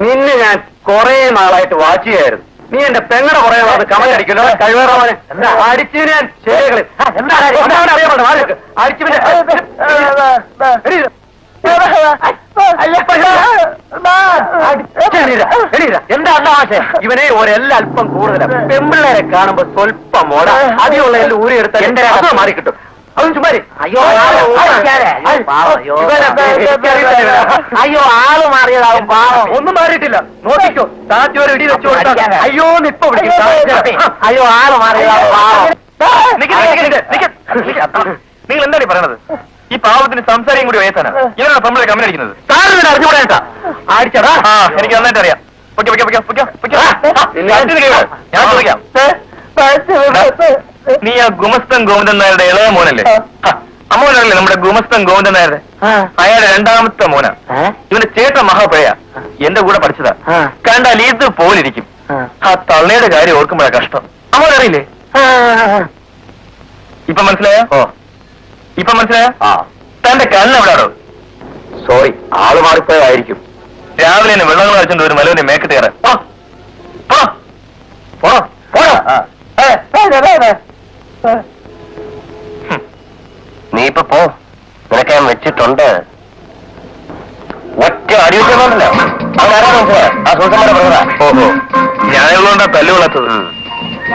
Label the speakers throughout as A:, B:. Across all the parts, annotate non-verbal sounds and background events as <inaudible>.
A: നിന്നെ ഞാൻ കൊറേ നാളായിട്ട് വാച്ച് ചെയ്യായിരുന്നു. നീ എന്റെ പെങ്ങടെ കുറെ വന്ന് കമലടിക്കുന്നു കഴിവേറവനെ എന്താ? അടിച്ചു ഞാൻ ശരികൾ എന്താ? അറിയാമോ അടിച്ചു എന്താ ആശയ? ഇവനെ ഒരെല്ലാം അല്പം കൂടുതലാണ് പെമ്പിള്ളേരെ കാണുമ്പോ സ്വല്പം മോട അതിനുള്ള എല്ലാം ഊരിയെടുത്താൽ എന്റെ മാറി കിട്ടും അതും ചുമ്മാരി അയ്യോ അയ്യോ ആൾ മാറിയതാവും പാവം ഒന്നും മാറിയിട്ടില്ല നോക്കിക്കോ താത്തി ഒരു ഇടി വെച്ചു അയ്യോ നിപ്പ അയ്യോ ആൾ മാറിയതാവും പാവം
B: നിങ്ങൾ എന്താണ് പറയണത് ഈ പാവത്തിന് സംസാരം കൂടി വയസ്സാണ് ഇവരാണ് നമ്മളെ കമ്മി അടിക്കുന്നത്
A: താഴെ അറിഞ്ഞുകൂടാ അടിച്ചടാ
B: എനിക്ക് നന്നായിട്ട് അറിയാം. ഞാൻ ചോദിക്കാം നീ ആ ഗുമസ്തൻ ഗോവിന്ദൻ നായരുടെ ഇളയ മോനല്ലേ? അമ്മോനല്ലേ നമ്മുടെ ഗുമസ്തൻ ഗോവിന്ദൻ നായരുടെ? അയാളുടെ രണ്ടാമത്തെ മോന. ഇവന്റെ ചേട്ട മഹാപഴയ എന്റെ കൂടെ പഠിച്ചതാ. കണ്ടാൽ ഇത് പോലിരിക്കും. ആ. തള്ളയുടെ കാര്യം ഓർക്കുമ്പോഴാ കഷ്ടം. അമ്മോനറിയില്ലേ ഇപ്പൊ മനസ്സിലായോ? ഓ. ഇപ്പൊ മനസ്സിലായോ? തന്റെ കണ്ണ് എവിടാടോ
A: സോറി ആൾ മാറിപ്പോയതായിരിക്കും.
B: രാവിലെ തന്നെ വെള്ളങ്ങൾ അടിച്ചോണ്ട് ഒരു മലവിന്റെ മേക്കത്ത് കയറാൻ. പോ. പോ.
A: പോണോ പോണോ
B: ഹും.
A: നീ ഇപ്പൊ പോ. നിനക്ക് ഞാൻ വെച്ചിട്ടുണ്ട്. ഒറ്റ മനസ്സിലായോ ആ സൂസമ്മയുടെ ബ്രദറാ
B: ഓഹോ ഞാനുള്ളതുകൊണ്ടാ തല്ലുകൊള്ളാത്തത്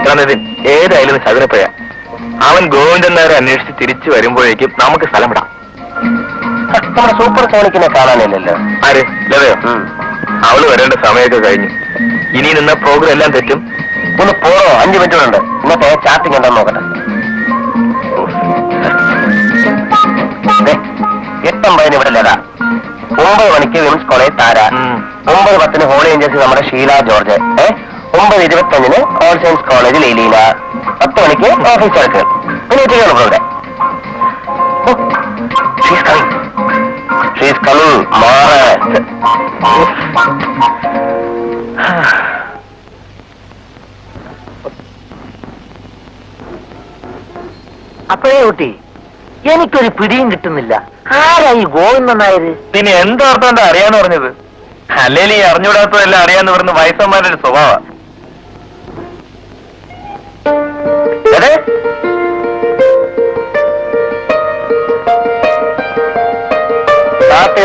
B: കാരണം ഇത് ഏതായാലും ചതുരപ്പഴ അവൻ ഗോവിന്ദൻ നായരെ അന്വേഷിച്ച് തിരിച്ചു വരുമ്പോഴേക്കും നമുക്ക് സ്ഥലം വിടാം.
A: നമ്മുടെ സൂപ്പർ സോണിക്കിനെ കാണാനില്ലല്ലോ.
B: ആര്? ലതയോ? അവൾ വരേണ്ട സമയമൊക്കെ കഴിഞ്ഞു. ഇനി നിന്ന പ്രോഗ്രാം എല്ലാം തെറ്റും.
A: ഒന്ന് പോറോ അഞ്ചു മിനിറ്റുണ്ട് ഇന്നത്തെ ചാറ്റിംഗ് എന്താ നോക്കട്ടെ. എട്ടൊമ്പതിന് ഇവിടെ ലത ഒമ്പത് മണിക്ക് വിംസ് കോളേജ് താര. ഒമ്പത് പത്തിന് ഹോളി ഏഞ്ചൽസ് നമ്മുടെ ഷീല ജോർജ്. ഏ? ഒമ്പത് ഇരുപത്തഞ്ചിന് ഓൾ സയൻസ് കോളേജ് ലീലീല പത്ത് മണിക്ക് ഓഫീസ് ചരക്ക് പിന്നെ ഉച്ചയ്ക്കാണ് ഇവിടെ ഷീസ് കമ്മിങ് ഷീസ് കമ്മിങ് മാറേ
C: അപ്പോഴേ കുട്ടി എനിക്കൊരു പിടിയും കിട്ടുന്നില്ല. ആരാ ഈ ഗോവിന്ദൻ നായര്?
B: പിന്നെ എന്തോർത്തോണ്ടാ അറിയാന്ന് പറഞ്ഞത്? അല്ലെങ്കിൽ ഈ അറിഞ്ഞുകൂടാത്തതെല്ലാം അറിയാന്ന് പറഞ്ഞ വയസ്സന്മാരുടെ സ്വഭാവ.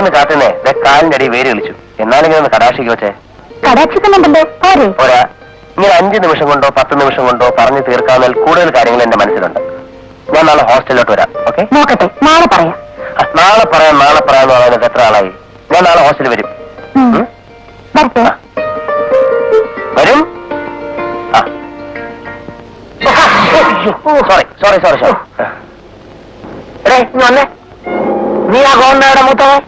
A: കാത്തുന്നേ. ദേ കാലിന്റെ അടി വേര് കളിച്ചു. എന്നാലെങ്കിലും ഒന്ന് കടാക്ഷിക്ക് വെച്ചേ
D: പോരെ.
A: പോരാ. ഇങ്ങനെ അഞ്ച് നിമിഷം കൊണ്ടോ പത്ത് നിമിഷം കൊണ്ടോ പറഞ്ഞു തീർക്കാവുന്ന കൂടുതൽ കാര്യങ്ങൾ എന്റെ മനസ്സിലുണ്ട്. ഞാൻ നാളെ ഹോസ്റ്റലിലോട്ട് വരാം ഓക്കെ?
D: നോക്കട്ടെ നാളെ പറയാം.
A: നാളെ പറയാം നാളെ പറയാന്ന് പറയുന്നത് എത്ര ആളായി? ഞാൻ നാളെ ഹോസ്റ്റലിൽ വരും. വരും? സോറി സോറി സോറി സോറി
C: നീ ആ ഗോണ്ടയുടെ മൂത്തവൻ?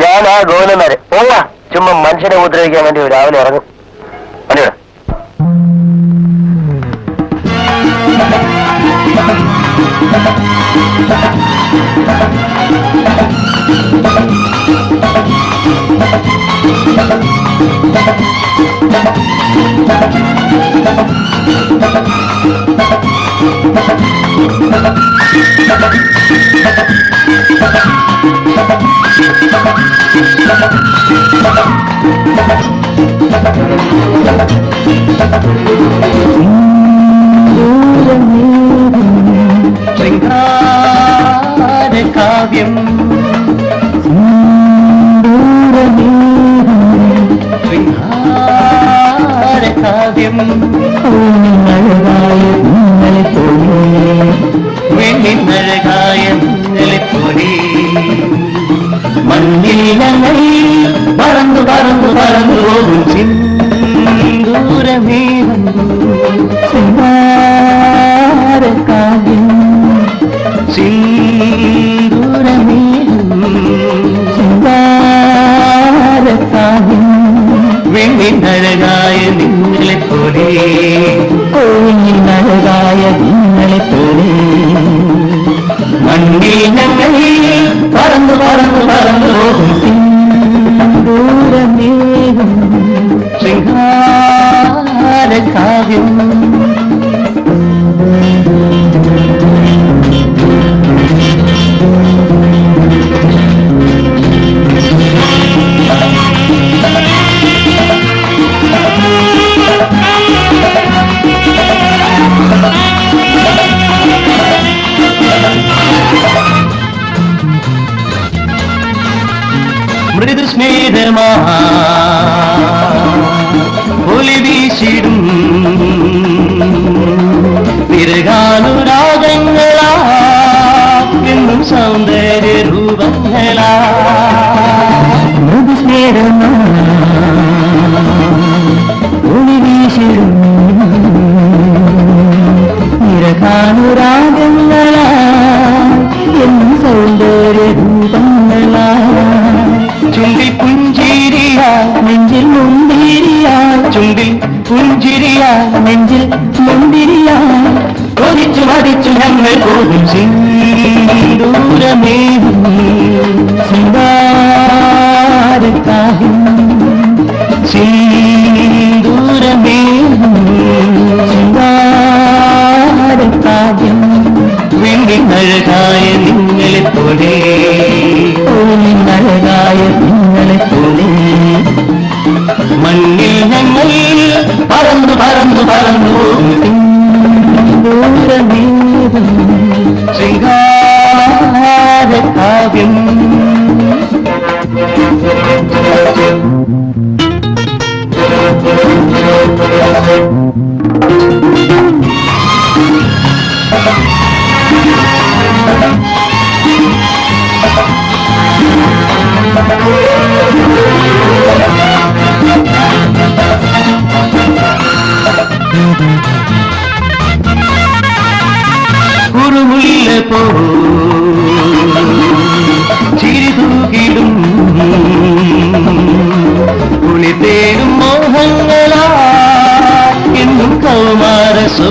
A: ഞാൻ ആ ഗോവിന്ദന്മാര് പോവാ ചുമ്മാ മനുഷ്യനെ ഉപദ്രവിക്കാൻ വേണ്ടി രാവിലെ ഇറങ്ങും. വണ്ടി <laughs> വിട്.
C: കാവ്യം കാവ്യം വെണ്ണിന്നഴകായ പോലെ മണ്ണിൽ ഞങ്ങൾ പറന്നു പറന്നു പറന്നു പോകും സിന്ദൂരമേഘം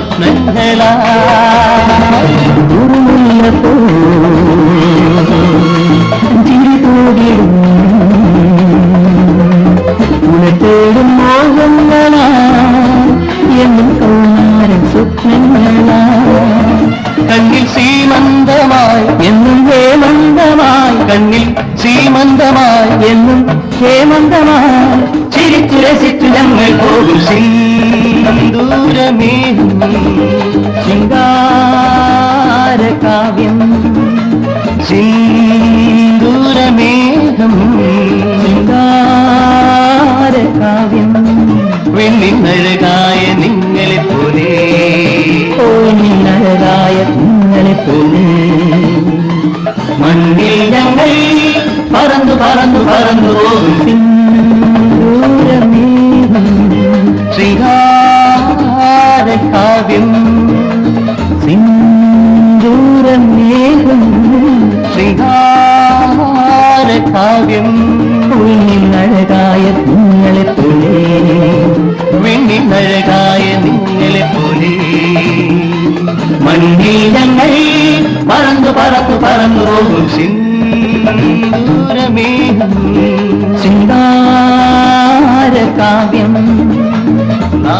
E: സ്വപ്നങ്ങളാ ചിരിതോടിടും ഉണത്തേടും മോഹങ്ങളാ എന്നും കൗമാരൻ സ്വപ്നങ്ങളാ കണ്ണിൽ സീമന്തമായി എന്നും ഹേമന്തമായി കണ്ണിൽ സീമന്തമായി എന്നും ഹേമന്തമായി ചിരിച്ചു രസിച്ചു ഞങ്ങൾ പോകും സിന്ദൂരമേകും പെണ്ണിന്നഴകായ നിങ്ങളെ പോലെ. പെണ്ണിന്നഴകായ നിങ്ങളെ പോലെ. മണ്ണിൽ ഞങ്ങൾ പറന്നു പറന്നു പറന്നു പോകും. ശ്രീഹാരകാവ്യം സിന്ദൂരമേഘം ശ്രീഹാരകാവ്യം പൊന്നിന്നഴകായ അടിമഴകായ നിങ്ങളെ പോലെ. മണ്ണിൽ പറന്നു പറന്നു പറന്നു പോകും
C: സിന്ദൂരമേ സിന്ദാരകാവ്യം. നാ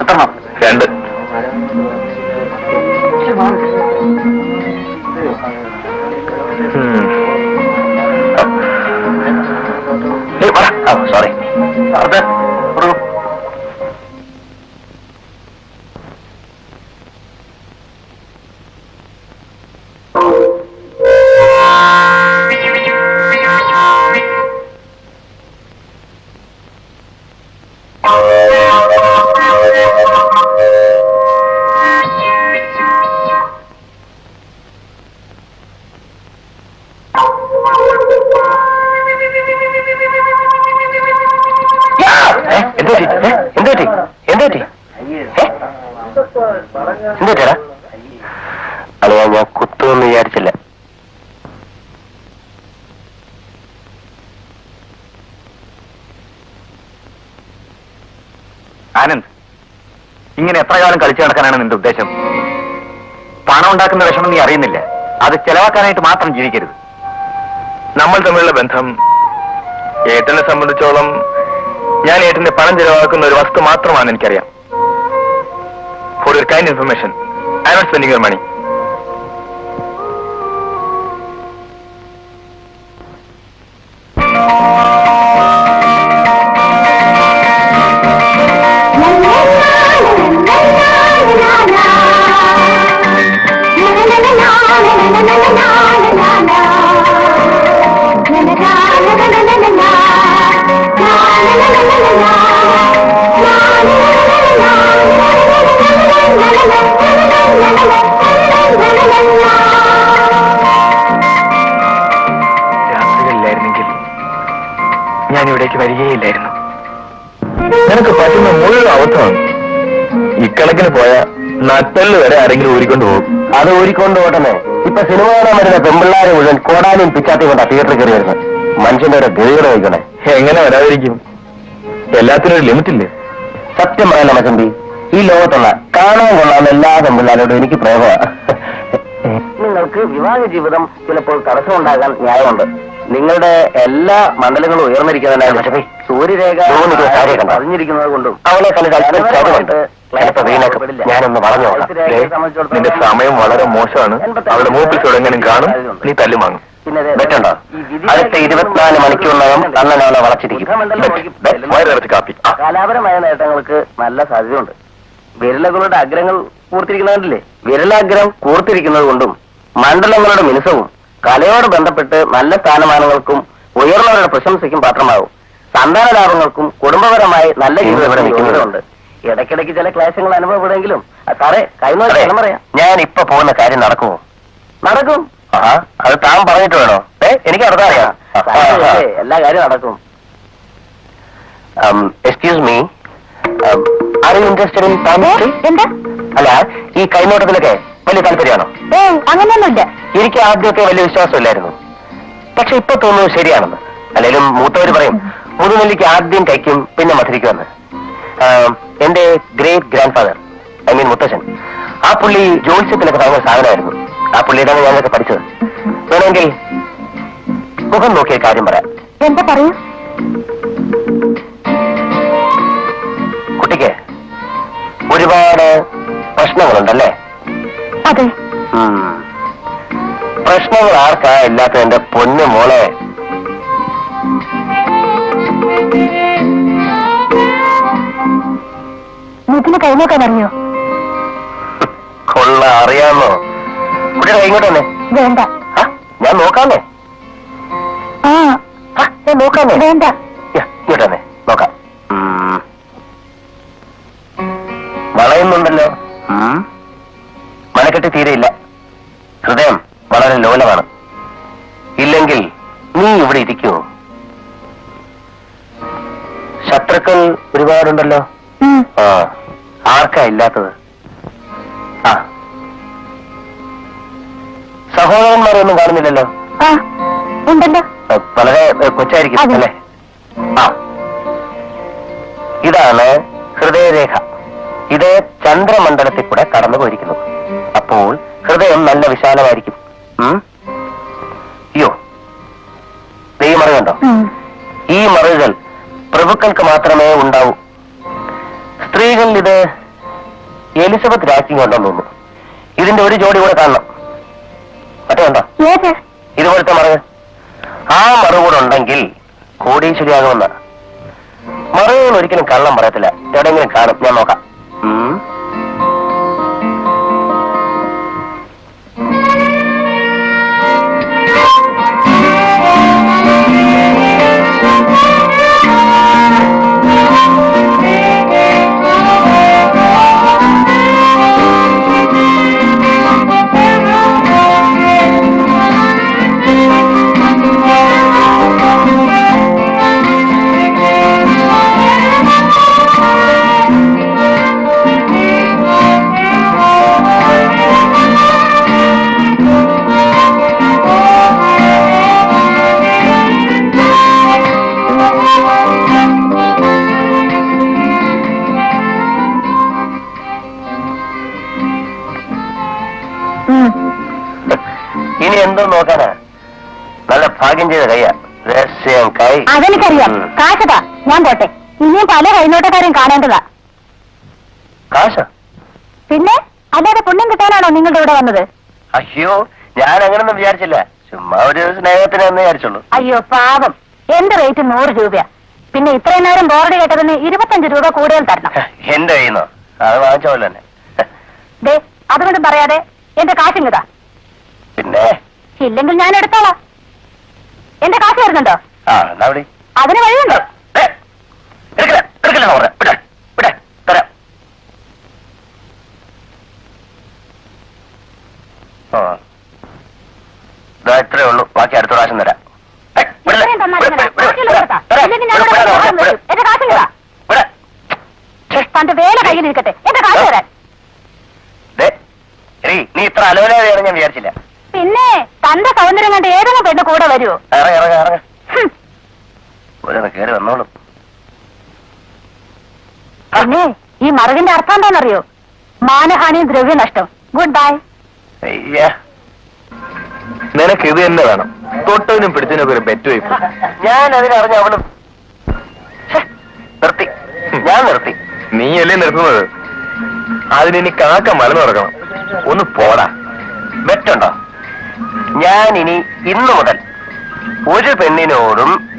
C: എത്ര
B: രണ്ട്.
A: സോറി സാറേ അളിയാ ഞാൻ കുത്തുമെന്ന് വിചാരിച്ചില്ല. ആനന്ദ് ഇങ്ങനെ എത്ര കാലം കളിച്ചു നടക്കാനാണ് നിന്റെ ഉദ്ദേശം? പണം ഉണ്ടാക്കുന്ന വിഷമം നീ അറിയുന്നില്ല. അത് ചെലവാക്കാനായിട്ട് മാത്രം ജീവിക്കരുത്. നമ്മൾ തമ്മിലുള്ള ബന്ധം ഏട്ടനെ സംബന്ധിച്ചോളം ഞാൻ ഏട്ടന്റെ പണം ചെലവാക്കുന്ന ഒരു വസ്തു മാത്രമാണ് എനിക്കറിയാം. For your kind information I not spending your money ഞാൻ ഇവിടേക്ക് വരികയില്ലായിരുന്നു. നിനക്ക് പറ്റുന്ന മുഴുവൻ അബദ്ധമാണ് ഇക്കണക്കിന് പോയ നട്ടൽ വരെ ആരെങ്കിലും ഊരിക്കൊണ്ട് പോകും.
F: അത് ഊരിക്കൊണ്ട് പോട്ടെന്നെ ഇപ്പൊ സിനിമ കാണാൻ വരുന്ന പെമ്പിള്ളാരെ മുഴുവൻ കോടാനും പിച്ചാത്തി കൊണ്ടാ തിയേറ്ററിൽ കയറി വരുന്നത്. മനുഷ്യന്റെ ഒരു ഗതികട നോക്കണേ
A: എങ്ങനെ വരാതിരിക്കും? എല്ലാത്തിനും ഒരു ലിമിറ്റ് ഇല്ലേ?
F: സത്യം പറയാൻ മച്ചമ്പി ഈ ലോകത്തുള്ള കാണാൻ കൊള്ളാവുന്ന എല്ലാ പെമ്പിള്ളാരോടും എനിക്ക് പ്രേമമാണ് നിങ്ങൾക്ക് വിവാഹ ജീവിതം ചിലപ്പോൾ തടസ്സമുണ്ടാകാൻ ന്യായമുണ്ട്. നിങ്ങളുടെ എല്ലാ മണ്ഡലങ്ങളും ഉയർന്നിരിക്കുന്നതിനാൽ സൂര്യരേഖ കൊണ്ടും?
A: അവളെ. ഞാനൊന്ന് നിന്റെ സമയം വളരെ മോശമാണ്. അവളുടെ മൂപ്പിൽ തുടങ്ങാനും കാണും. നീ തല്ലു വാങ്ങും.
F: ബെറ്റുണ്ടോ അടുത്ത ഇരുപത്തിനാല് മണിക്കൂറിനകം അണ്ണൻ അവളെ വളച്ചിരിക്കും.
A: കാപ്പി.
F: കലാപരമായ നേട്ടങ്ങൾക്ക് നല്ല സാധ്യതയുണ്ട്. വിരലകളുടെ അഗ്രങ്ങൾ കൂർത്തിരിക്കുന്നതല്ലേ വിരലാഗ്രം കൂർത്തിരിക്കുന്നത് കൊണ്ടും മണ്ഡലങ്ങളുടെ മിനുസവും കലയോട് ബന്ധപ്പെട്ട് നല്ല സ്ഥാനമാനങ്ങൾക്കും ഉയർന്നവരുടെ പ്രശംസയ്ക്കും പാത്രമാകും. സന്താന ലാഭങ്ങൾക്കും കുടുംബപരമായി നല്ല ജീവിതം ജീവിതമുണ്ട് ഇടയ്ക്കിടയ്ക്ക് ചില ക്ലേശങ്ങൾ അനുഭവപ്പെടുമെങ്കിലും സാറേ
A: കൈമാറിയാ.
F: പറയാം.
A: ഞാൻ ഇപ്പൊ പോകുന്ന കാര്യം നടക്കുമോ?
F: നടക്കും.
A: ആ അത് താൻ പറഞ്ഞിട്ട് വേണോ? ഏ എനിക്ക് നടത്താൻ
F: അറിയാം. എല്ലാ കാര്യവും നടക്കും.
A: Excuse me are you interested in family
D: എന്താ?
A: അല്ല ഈ കൈനോട്ടത്തിലൊക്കെ വലിയ താല്പര്യമാണോ?
D: ഏയ് അങ്ങനെയൊന്നുമില്ല.
A: എനിക്ക് ആദ്യമൊക്കെ വലിയ വിശ്വാസമില്ലായിരുന്നു. പക്ഷെ ഇപ്പൊ തോന്നുന്നു ശരിയാണെന്ന്. അല്ലെങ്കിലും മൂത്തവര് പറയും മുതുനെല്ലിക്ക് ആദ്യം കഴിക്കും പിന്നെ മധുരിക്കുമെന്ന്. എന്റെ great grandfather I mean മുത്തച്ഛൻ ആ പുള്ളി ജോത്സ്യത്തിലൊക്കെ ഭയങ്കര സാധനമായിരുന്നു. ആ പുള്ളിയിലാണ് ഞാനൊക്കെ പഠിച്ചത്. വേണമെങ്കിൽ മുഖം നോക്കിയ കാര്യം പറയാം.
D: എന്താ പറയൂ?
A: കുട്ടിക്ക് ഒരുപാട് പ്രശ്നങ്ങളുണ്ടല്ലേ?
D: അതെ.
A: പ്രശ്നങ്ങൾ ആർക്കാ? ഇല്ലാത്ത എന്റെ പൊന്നു മോളെ.
D: വീട്ടിന് കൈ നോക്കാൻ അറിയോ
A: കൊള്ള അറിയാമോ കുട്ടിയുടെ കൈ ഇങ്ങോട്ട് തന്നെ
D: വേണ്ട.
A: ഞാൻ നോക്കാമേ
D: ആ,
A: ഞാൻ നോക്കാമേ
D: വേണ്ട.
A: ഇവിടെ ഇരിക്കുവോ? ശത്രുക്കൾ ഒരുപാടുണ്ടല്ലോ. ആ ആർക്കാ ഇല്ലാത്തത്? ആ. സഹോദരന്മാരൊന്നും കാണുന്നില്ലല്ലോ?
D: ഉണ്ടല്ലോ.
A: വളരെ കൊച്ചായിരിക്കും അല്ലേ? ആ. ഇതാണ് ഹൃദയരേഖ. ഇത് ചന്ദ്രമണ്ഡലത്തിൽ കൂടെ കടന്നു പോയിരിക്കുന്നു അപ്പോൾ ഹൃദയം നല്ല വിശാലമായിരിക്കും. ദേ ഈ മറികൾ. പ്രഭുക്കൾക്ക് മാത്രമേ ഉണ്ടാവൂ. സ്ത്രീകളിൽ ഇത് എലിസബത്ത് രാജ്യം കണ്ടെന്ന് തോന്നുന്നു. ഇതിന്റെ ഒരു ജോഡി കൂടെ കാണണം. മറ്റേ
G: കണ്ടോ?
A: ഇതുപോലത്തെ മറവ് ആ മറുകൂടെ കൂടെ ഉണ്ടെങ്കിൽ കോടീശ്വരിയാകുമെന്ന. മറുകൾ ഒരിക്കലും കള്ളം പറയത്തില്ല. എവിടെയെങ്കിലും കാണും. ഞാൻ നോക്കാം. ഭാഗ്യം ചെയ്ത കയ്യാ രഹസ്യം കൈ
G: അതെനിക്കറിയാം.
A: ഉം.
G: കാശതാ. ഞാൻ പോട്ടെ. ഇനിയും പല കൈനോട്ടക്കാരെയും കാണേണ്ടതാ.
A: കാശ?
G: പിന്നെ? അല്ലാതെ പുണ്യം കിട്ടാനാണോ നിങ്ങളുടെ ഇവിടെ വന്നത്?
A: അയ്യോ ഞാൻ അങ്ങനൊന്നും വിചാരിച്ചില്ല. ചുമ്മാ ഒരു സ്നേഹത്തിന് എന്ന് വിചാരിച്ചുള്ളൂ.
G: അയ്യോ പാവം. എന്റെ റേറ്റ് നൂറ് രൂപയാ. പിന്നെ ഇത്രയും നേരം ബോർഡ് കേട്ടതിന് ഇരുപത്തഞ്ച് രൂപ കൂടുതൽ തരണം.
A: എന്റെ കയ്യുന്നോ? അത് വാങ്ങിച്ചോല്ലോ തന്നെ.
G: ദേ അതുകൊണ്ട് പറയാതെ എന്റെ കാശിങ്ങതാ
A: പിന്നെ?
G: ഇല്ലെങ്കിൽ ഞാൻ എടുത്തോളാം. എന്റെ കാശ് വരുന്നുണ്ടോ
A: ആ എന്നാ വിളി
G: അതിന് വഴിയുണ്ടോ
A: ഏ, എടുക്കില്ല എടുക്കില്ല എന്ന് പറഞ്ഞെ. വിട്ടെ, വിട്ടെ, തരാം ആ ഇതാ ഇത്രേ ഉള്ളൂ ബാക്കി അടുത്ത പ്രാവശ്യം തരാം ഏ, വിടില്ല,
G: ഇത്രയും തന്നാൽ
A: വിട്,
G: എങ്ങനെ?
A: വിട്, വിട്,
G: കൊടുത്താ?
A: തരാം.
G: ഇല്ലെങ്കിൽ ഞാൻ
A: വിട്,
G: ഇവിടെ
A: വിട്,
G: ബഹളം
A: വിട്,
G: വെക്കും. എന്റെ കാശിങ്ങതാ
A: വിട്.
G: തന്റെ വേല എന്റെ കാശ് തരാൻ
A: ദേ, എടീ, നീ ഇത്ര അലോലാതെയാണ് ഞാൻ വിചാരിച്ചില്ല
G: തന്റെ സൗന്ദര്യം കണ്ട് ഏതെങ്കിലും പെണ്ണ് കൂടെ വരുമോ
A: കയറി വന്നോളും.
G: പിന്നെ ഈ മറുകിന്റെ അർത്ഥം എന്താണെന്നറിയോ? മാനഹാനിയും ദ്രവ്യനഷ്ടം ഗുഡ് ബൈ
B: നിനക്ക് ഇത് തന്നെ വേണം. തൊട്ടതിനും പിടിച്ചതിനും ഒരു ബെറ്റ് വയ്പ്
A: ഞാൻ അതിനറിഞ്ഞ അവൾ നിർത്തി. ഞാൻ നിർത്തി.
B: നീ അല്ലേ നിർത്തുന്നത്? അതിനി കാക്ക മലന്നു നടക്കണം ഒന്ന് പോടാ.
A: ബെറ്റുണ്ടോ? ഞാൻ ഇനി ഇന്നു മുതൽ ഒരു പെണ്ണിനോടും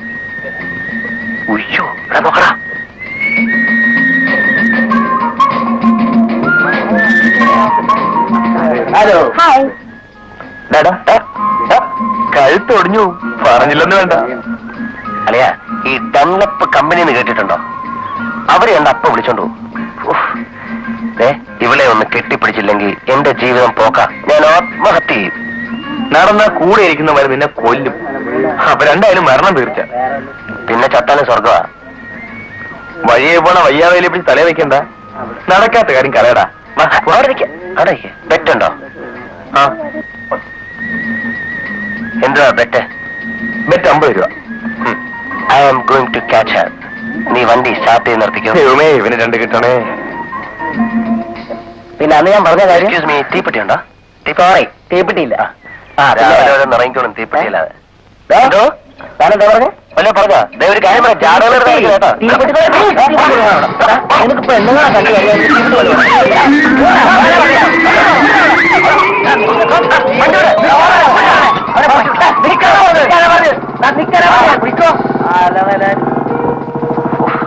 A: ഉയ്യോ നോക്കടാ. ഹലോ.
G: ഹായ്
B: കഴുത്തൊടിഞ്ഞു പറഞ്ഞില്ലെന്ന് വേണ്ട.
A: അല്ലയാ ഈ ഡൺലപ്പ് കമ്പനി എന്ന് കേട്ടിട്ടുണ്ടോ? അവരെ എന്റെ അപ്പ വിളിച്ചോണ്ടു ഇവളെ ഒന്ന് കെട്ടിപ്പിടിച്ചില്ലെങ്കിൽ എന്റെ ജീവിതം പോക്ക. ഞാൻ ആത്മഹത്യ ചെയ്യും.
B: നടന്നാ കൂടെ ഇരിക്കുന്നവർ നിന്നെ കൊല്ലും. അപ്പൊ രണ്ടായാലും മരണം തീർച്ച.
A: പിന്നെ ചത്താലും സ്വർഗമാ
B: വഴിയെ പോണ വയ്യാവേലി പിടിച്ച് തലേ വെക്കണ്ട. നടക്കാത്ത കാര്യം
A: കളയടാ ബെറ്റുണ്ടോ?
B: ആ.
A: എന്തുവാ ബെറ്റ്?
B: ബെറ്റ് അമ്പത് രൂപ.
A: I am going to catch her നീ വണ്ടി സ്റ്റാർട്ട് ചെയ്ത് നിർത്തിക്കും.
B: ദൈവമേ ഇവന് രണ്ട് കിട്ടണേ.
A: പിന്നെ അന്ന് ഞാൻ പറഞ്ഞ കാര്യം? തീപ്പെട്ടി ഉണ്ടോ? സോറി തീപ്പെട്ടിയില്ല. നിറങ്ങിക്കോളും തീപ്പെട്ടിയില്ലാതെ എനിക്കിപ്പോ എന്തെങ്കിലും കണ്ടു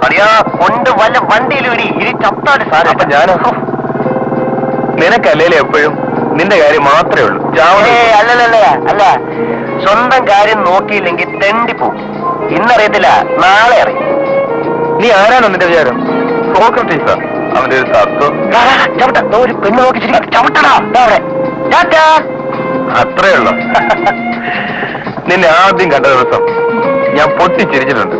A: അറിയാ കൊണ്ട് വല്ല വണ്ടിയിലും ഇടി ഇനി ചത്താൽ
B: അപ്പൊ ഞാനോ? നിനക്കല്ലേ എപ്പോഴും നിന്റെ കാര്യം മാത്രമേ ഉള്ളൂ.
A: അല്ല സ്വന്തം കാര്യം നോക്കിയില്ലെങ്കിൽ തെണ്ടി പോകും ഇന്നറിയത്തില്ല നാളെ അറിയും.
B: നീ ആരാണോ നിന്റെ വിചാരം? അത്രയുള്ള അവന്റെ ഒരു തത്വം
A: ദാ, ദാ, ചവിട്ട. ദോ ഒരു പെണ്ണ് നോക്കി ചിരിക്കുന്നു. ചവിട്ടടാ. ദാ അവിടെ. ടാറ്റാ.
B: അത്രേ ഉള്ളൂ. <laughs> നിന്നെ ആദ്യം കണ്ട ദിവസം ഞാൻ പൊട്ടിച്ചിരിച്ചിട്ടുണ്ട്.